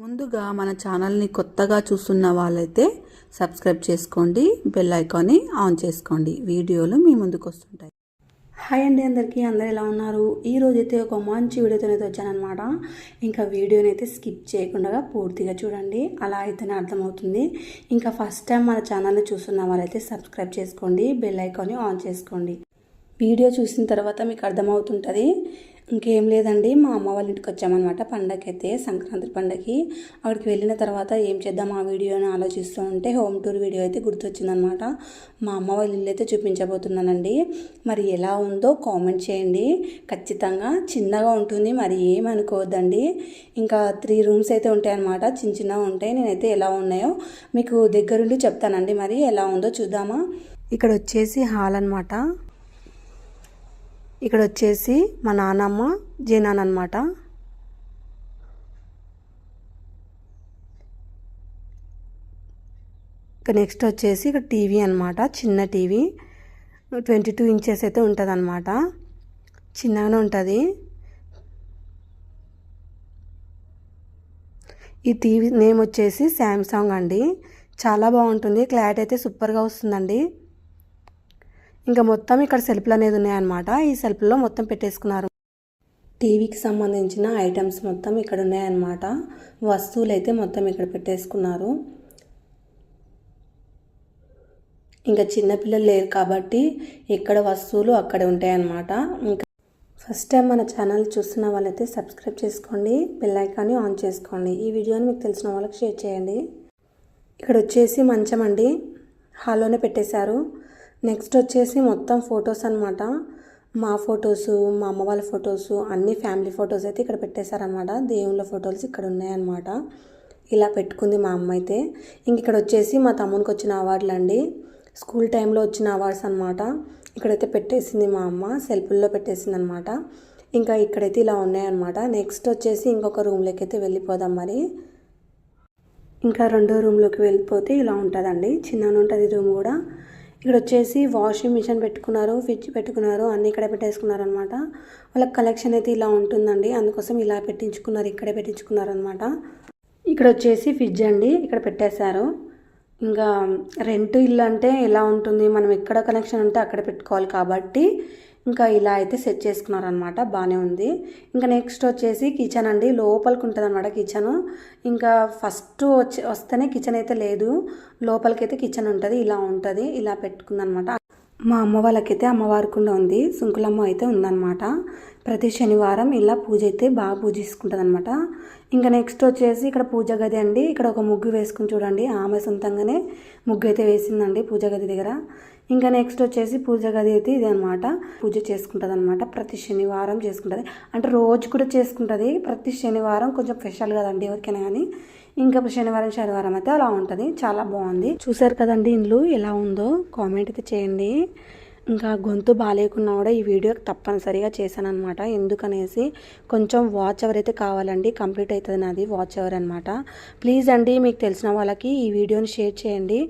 ముందుగా మన ఛానల్ని కొత్తగా చూస్తున్న వాళ్ళైతే సబ్స్క్రైబ్ చేసుకోండి బెల్ ఐకాన్ని ఆన్ చేసుకోండి. వీడియోలు మీ ముందుకు వస్తుంటాయి హాయ్ అండి అందరికీ అందరు ఎలా ఉన్నారు? ఈరోజు అయితే ఒక మంచి వీడియోతో అయితే వచ్చానమాట ఇంకా వీడియోని అయితే స్కిప్ చేయకుండా పూర్తిగా చూడండి. అలా అయితేనే అర్థమవుతుంది. ఇంకా ఫస్ట్ టైం మన ఛానల్ని చూస్తున్న వాళ్ళైతే సబ్స్క్రైబ్ చేసుకోండి బెల్ ఐకాన్ని ఆన్ చేసుకోండి. వీడియో చూసిన తర్వాత మీకు అర్థమవుతుంటుంది ఇంకేం లేదండి. మా అమ్మ వాళ్ళ ఇంటికి వచ్చామన్నమాట పండగకి అయితే సంక్రాంతి పండగకి. అక్కడికి వెళ్ళిన తర్వాత ఏం చేద్దాం ఆ వీడియోని ఆలోచిస్తూ ఉంటే హోమ్ టూర్ వీడియో అయితే గుర్తొచ్చిందనమాట మా అమ్మ వాళ్ళ ఇల్లు అయితే చూపించబోతున్నానండి. మరి ఎలా ఉందో కామెంట్ చేయండి. ఖచ్చితంగా చిన్నగా ఉంటుంది మరి ఏమనుకోవద్దండి ఇంకా త్రీ రూమ్స్ అయితే ఉంటాయన్నమాట. చిన్న చిన్నగా ఉంటాయి. నేనైతే ఎలా ఉన్నాయో మీకు దగ్గరుండి చెప్తానండి. మరి ఎలా ఉందో చూద్దామా? ఇక్కడ వచ్చేసి హాల్ అనమాట ఇక్కడ వచ్చేసి మా నాన్నమ్మ జీనాన్ అనమాట ఇక నెక్స్ట్ వచ్చేసి ఇక్కడ టీవీ అనమాట చిన్న టీవీ. ట్వంటీ టూ ఇంచెస్ అయితే ఉంటుంది అనమాట చిన్నగానే ఉంటుంది. ఈ టీవీ నేమ్ వచ్చేసి శాంసంగ్ అండి. చాలా బాగుంటుంది. క్లారిటీ అయితే సూపర్గా వస్తుందండి. ఇంకా మొత్తం ఇక్కడ సెల్ఫ్లు అనేది ఉన్నాయన్నమాట. ఈ సెల్ఫ్లో మొత్తం పెట్టేసుకున్నారు. టీవీకి సంబంధించిన ఐటమ్స్ మొత్తం ఇక్కడ ఉన్నాయన్నమాట. వస్తువులు అయితే మొత్తం ఇక్కడ పెట్టేసుకున్నారు. ఇంకా చిన్నపిల్లలు లేరు కాబట్టి ఇక్కడ వస్తువులు అక్కడ ఉంటాయన్నమాట. ఇంకా ఫస్ట్ టైం మన ఛానల్ చూస్తున్న వాళ్ళైతే సబ్స్క్రైబ్ చేసుకోండి బెల్లైకాన్ని ఆన్ చేసుకోండి. ఈ వీడియోని మీకు తెలిసిన వాళ్ళకి షేర్ చేయండి. ఇక్కడ వచ్చేసి మంచం అండి. హాల్లోనే పెట్టేశారు. నెక్స్ట్ వచ్చేసి మొత్తం ఫొటోస్ అనమాట మా ఫొటోస్ మా అమ్మ వాళ్ళ ఫొటోస్ అన్ని ఫ్యామిలీ ఫొటోస్ అయితే ఇక్కడ పెట్టేశారనమాట దేవుళ్ళ ఫొటోస్ ఇక్కడ ఉన్నాయన్నమాట. ఇలా పెట్టుకుంది మా అమ్మ అయితే. ఇంక ఇక్కడ వచ్చేసి మా తమ్మునికి వచ్చిన అవార్డులు అండి. స్కూల్ టైంలో వచ్చిన అవార్డ్స్ అనమాట ఇక్కడైతే పెట్టేసింది మా అమ్మ సెల్ఫుల్లో పెట్టేసింది అనమాట ఇంకా ఇక్కడైతే ఇలా ఉన్నాయన్నమాట. నెక్స్ట్ వచ్చేసి ఇంకొక రూమ్లోకి అయితే వెళ్ళిపోదాం మరి. ఇంకా రెండో రూమ్లోకి వెళ్ళిపోతే ఇలా ఉంటుందండి. చిన్నగా ఉంటుంది రూమ్ కూడా. ఇక్కడ వచ్చేసి వాషింగ్ మిషన్ పెట్టుకున్నారు ఫ్రిడ్జ్ పెట్టుకున్నారు అన్నీ ఇక్కడ పెట్టేసుకున్నారు అనమాట వాళ్ళ కలెక్షన్ అయితే ఇలా ఉంటుందండి. అందుకోసం ఇలా పెట్టించుకున్నారు ఇక్కడే పెట్టించుకున్నారు అనమాట ఇక్కడ వచ్చేసి ఫ్రిడ్జ్ అండి ఇక్కడ పెట్టేశారు. ఇంకా రెంట్ ఇల్లు అంటే ఎలా ఉంటుంది? మనం ఎక్కడ కనెక్షన్ ఉంటే అక్కడ పెట్టుకోవాలి కాబట్టి ఇంకా ఇలా అయితే సెట్ చేసుకున్నారనమాట బాగానే ఉంది. ఇంకా నెక్స్ట్ వచ్చేసి కిచెన్ అండి. లోపలికి ఉంటుంది అనమాట కిచెన్. ఇంకా ఫస్ట్ వచ్చి వస్తేనే కిచెన్ అయితే లేదు. లోపలికైతే కిచెన్ ఉంటుంది. ఇలా ఉంటుంది. ఇలా పెట్టుకుందనమాట మా అమ్మ వాళ్ళకైతే అమ్మవారి కుండ ఉంది. సుంకులమ్మ అయితే ఉందన్నమాట. ప్రతి శనివారం ఇలా పూజ అయితే బాగా పూజిస్తుంటుంది అనమాట ఇంకా నెక్స్ట్ వచ్చేసి ఇక్కడ పూజ గది అండి. ఇక్కడ ఒక ముగ్గు వేసుకుని చూడండి. ఆమె సొంతంగానే ముగ్గు అయితే వేసిందండి పూజ గది దగ్గర. ఇంకా నెక్స్ట్ వచ్చేసి పూజ గది అయితే ఇది అనమాట పూజ చేసుకుంటుంది అనమాట ప్రతి శనివారం చేసుకుంటుంది. అంటే రోజు కూడా చేసుకుంటుంది. ప్రతి శనివారం కొంచెం స్పెషల్ కదండి ఎవరికైనా కానీ ఇంకా శనివారం శనివారం అయితే అలా ఉంటుంది. చాలా బాగుంది. చూసారు కదండి ఇండ్లు ఎలా ఉందో? కామెంట్ అయితే చేయండి. ఇంకా గొంతు బాగాలేకున్నా కూడా ఈ వీడియో తప్పనిసరిగా చేశాను అనమాట ఎందుకనేసి కొంచెం వాచ్ అవర్ అయితే కావాలండి. కంప్లీట్ అవుతుంది నాది వాచ్ అవర్ అనమాట ప్లీజ్ అండి మీకు తెలిసిన వాళ్ళకి ఈ వీడియోని షేర్ చేయండి.